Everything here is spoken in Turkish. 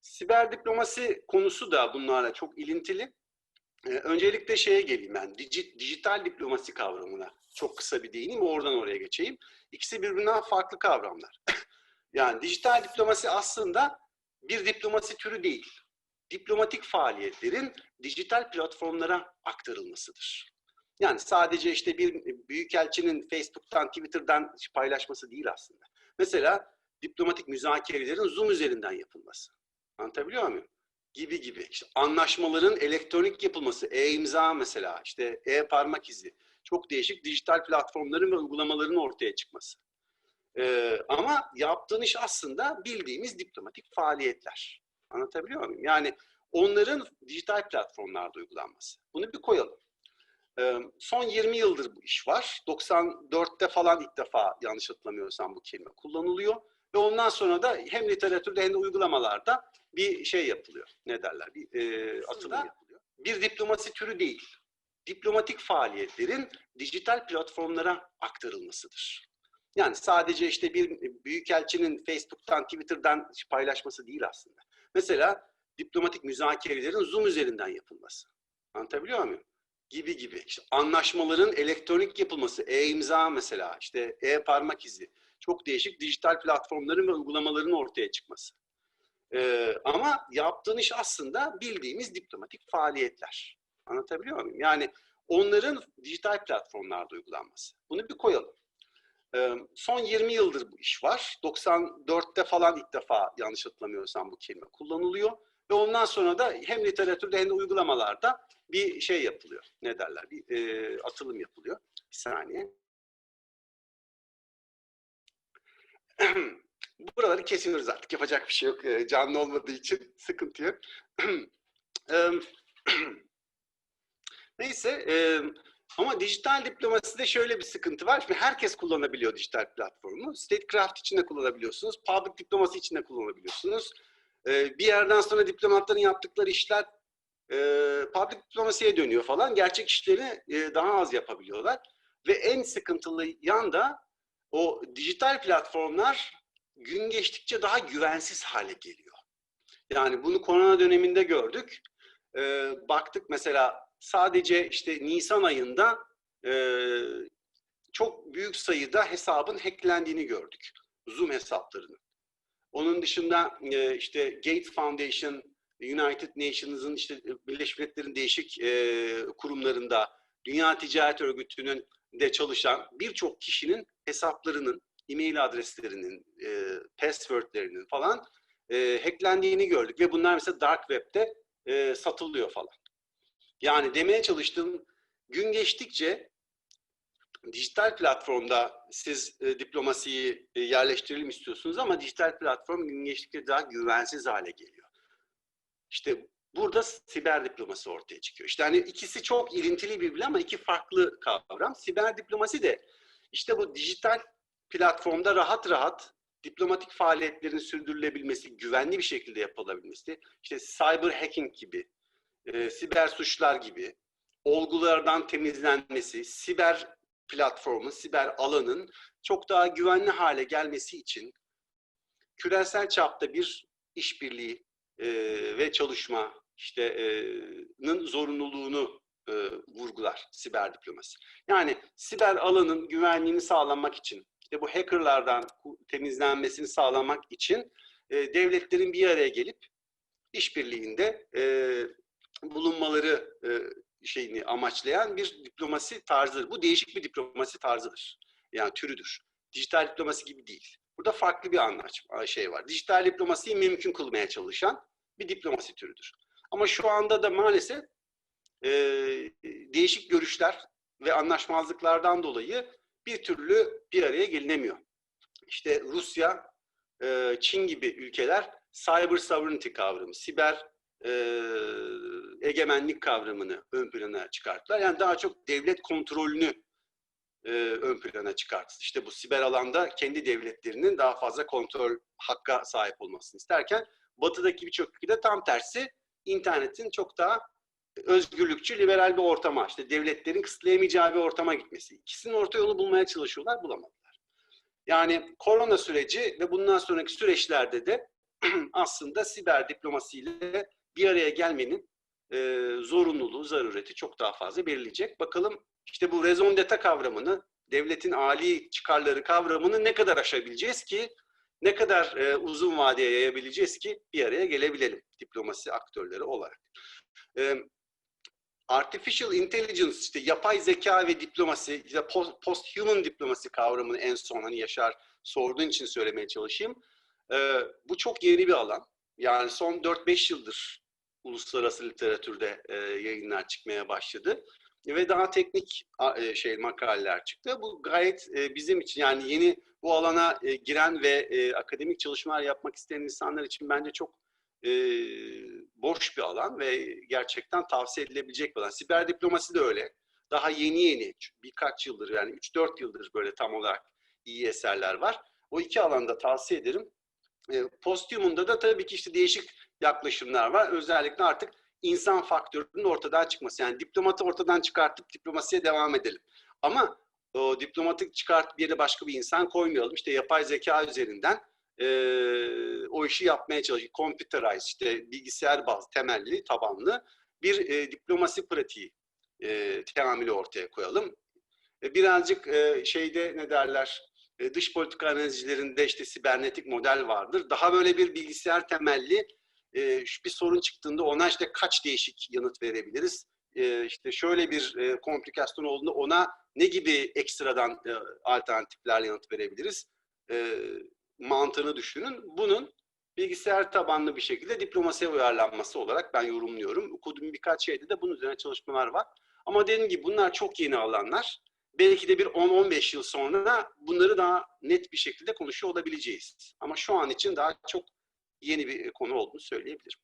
Siber diplomasi konusu da bunlarla çok ilintili. Ee, öncelikle şeye geleyim ben, dij- dijital diplomasi kavramına çok kısa bir değineyim, oradan oraya geçeyim. İkisi birbirinden farklı kavramlar. yani dijital diplomasi aslında bir diplomasi türü değil. Diplomatik faaliyetlerin dijital platformlara aktarılmasıdır. Yani sadece işte bir büyükelçinin Facebook'tan, Twitter'dan paylaşması değil aslında. Mesela diplomatik müzakerelerin Zoom üzerinden yapılması. Anlatabiliyor muyum? Gibi gibi. İşte anlaşmaların elektronik yapılması, e-imza mesela, işte e-parmak izi. Çok değişik dijital platformların ve uygulamaların ortaya çıkması. Ee, ama yaptığın iş aslında bildiğimiz diplomatik faaliyetler. Anlatabiliyor muyum? Yani onların dijital platformlarda uygulanması. Bunu bir koyalım. Ee, son 20 yıldır bu iş var. 94'te falan ilk defa yanlış hatırlamıyorsam bu kelime kullanılıyor. Ve ondan sonra da hem literatürde hem de uygulamalarda bir şey yapılıyor. Ne derler? Bir e, atılım yapılıyor. Bir diplomasi türü değil. Diplomatik faaliyetlerin dijital platformlara aktarılmasıdır. Yani sadece işte bir büyükelçinin Facebook'tan, Twitter'dan paylaşması değil aslında. Mesela diplomatik müzakerelerin Zoom üzerinden yapılması. Anlatabiliyor muyum? Gibi gibi. İşte anlaşmaların elektronik yapılması, e-imza mesela, işte e-parmak izi. Çok değişik dijital platformların ve uygulamaların ortaya çıkması. Ee, ama yaptığın iş aslında bildiğimiz diplomatik faaliyetler. Anlatabiliyor muyum? Yani onların dijital platformlarda uygulanması. Bunu bir koyalım. Ee, son 20 yıldır bu iş var. 94'te falan ilk defa yanlış hatırlamıyorsam bu kelime kullanılıyor. Ve ondan sonra da hem literatürde hem de uygulamalarda bir şey yapılıyor. Ne derler? Bir e, atılım yapılıyor. Bir saniye. Buraları kesiyoruz artık. Yapacak bir şey yok. E, Canlı olmadığı için sıkıntı yok. Neyse. Ama dijital diplomaside şöyle bir sıkıntı var. Şimdi herkes kullanabiliyor dijital platformu. Statecraft için de kullanabiliyorsunuz. Public diplomasi için de kullanabiliyorsunuz. E, bir yerden sonra diplomatların yaptıkları işler e, public diplomasiye dönüyor falan. Gerçek işleri e, daha az yapabiliyorlar. Ve en sıkıntılı yan da o dijital platformlar gün geçtikçe daha güvensiz hale geliyor. Yani bunu korona döneminde gördük. Ee, baktık mesela sadece işte Nisan ayında e, çok büyük sayıda hesabın hacklendiğini gördük. Zoom hesaplarının. Onun dışında e, işte Gates Foundation, United Nations'ın işte Birleşmiş Milletler'in değişik e, kurumlarında, Dünya Ticaret Örgütü'nün de çalışan birçok kişinin hesaplarının, e-mail adreslerinin, e, passwordlerinin falan e, hacklendiğini gördük. Ve bunlar mesela Dark Web'de e, satılıyor falan. Yani demeye çalıştığım gün geçtikçe dijital platformda siz e, diplomasiyi e, yerleştirelim istiyorsunuz ama dijital platform gün geçtikçe daha güvensiz hale geliyor. İşte burada siber diplomasi ortaya çıkıyor. İşte hani ikisi çok ilintili birbirine ama iki farklı kavram. Siber diplomasi de işte bu dijital platformda rahat rahat diplomatik faaliyetlerin sürdürülebilmesi, güvenli bir şekilde yapılabilmesi, işte cyber hacking gibi, e, siber suçlar gibi, olgulardan temizlenmesi, siber platformun, siber alanın çok daha güvenli hale gelmesi için küresel çapta bir işbirliği e, ve çalışma işte'nin zorunluluğunu e, vurgular siber diplomasi. Yani siber alanın güvenliğini sağlamak için, işte bu hackerlardan temizlenmesini sağlamak için e, devletlerin bir araya gelip işbirliğinde e, bulunmaları e, şeyini amaçlayan bir diplomasi tarzıdır. Bu değişik bir diplomasi tarzıdır. Yani türüdür. Dijital diplomasi gibi değil. Burada farklı bir anlaç şey var. Dijital diplomasiyi mümkün kılmaya çalışan bir diplomasi türüdür. Ama şu anda da maalesef e, değişik görüşler ve anlaşmazlıklardan dolayı bir türlü bir araya gelinemiyor. İşte Rusya, e, Çin gibi ülkeler cyber sovereignty kavramı, siber e, egemenlik kavramını ön plana çıkarttılar. Yani daha çok devlet kontrolünü e, ön plana çıkarttı. İşte bu siber alanda kendi devletlerinin daha fazla kontrol hakka sahip olmasını isterken batıdaki birçok ülkede tam tersi internetin çok daha özgürlükçü, liberal bir ortama, işte devletlerin kısıtlayamayacağı bir ortama gitmesi. İkisinin orta yolu bulmaya çalışıyorlar, bulamadılar. Yani korona süreci ve bundan sonraki süreçlerde de aslında siber diplomasiyle bir araya gelmenin e, zorunluluğu, zarureti çok daha fazla belirleyecek. Bakalım işte bu raison d'etat kavramını, devletin ali çıkarları kavramını ne kadar aşabileceğiz ki, ne kadar e, uzun vadeye yayabileceğiz ki bir araya gelebilelim diplomasi aktörleri olarak. E, Artificial Intelligence, işte yapay zeka ve diplomasi, işte post-human diplomasi kavramını en son hani Yaşar sorduğun için söylemeye çalışayım. Ee, bu çok yeni bir alan. Yani son 4-5 yıldır uluslararası literatürde e, yayınlar çıkmaya başladı. Ve daha teknik e, şey makaleler çıktı. Bu gayet e, bizim için yani yeni bu alana e, giren ve e, akademik çalışmalar yapmak isteyen insanlar için bence çok e, boş bir alan ve gerçekten tavsiye edilebilecek bir alan. Siber diplomasi de öyle. Daha yeni yeni birkaç yıldır yani 3-4 yıldır böyle tam olarak iyi eserler var. O iki alanda tavsiye ederim. E, Posthuman'da da tabii ki işte değişik yaklaşımlar var. Özellikle artık insan faktörünün ortadan çıkması. Yani diplomatı ortadan çıkartıp diplomasiye devam edelim. Ama o diplomatik çıkartıp bir yere başka bir insan koymayalım. İşte yapay zeka üzerinden e, o işi yapmaya çalışıyor. Computerize, işte bilgisayar bazlı, temelli, tabanlı bir e, diplomasi pratiği e, teamülü ortaya koyalım. E, birazcık e, şeyde ne derler, e, dış politika analizcilerinde işte sibernetik model vardır. Daha böyle bir bilgisayar temelli e, bir sorun çıktığında ona işte kaç değişik yanıt verebiliriz? E, işte şöyle bir e, komplikasyon olduğunda ona ne gibi ekstradan e, alternatiflerle yanıt verebiliriz? E, mantığını düşünün. Bunun bilgisayar tabanlı bir şekilde diplomasiye uyarlanması olarak ben yorumluyorum. Okuduğum birkaç şeyde de bunun üzerine çalışmalar var. Ama dediğim gibi bunlar çok yeni alanlar. Belki de bir 10-15 yıl sonra bunları daha net bir şekilde konuşuyor olabileceğiz. Ama şu an için daha çok yeni bir konu olduğunu söyleyebilirim.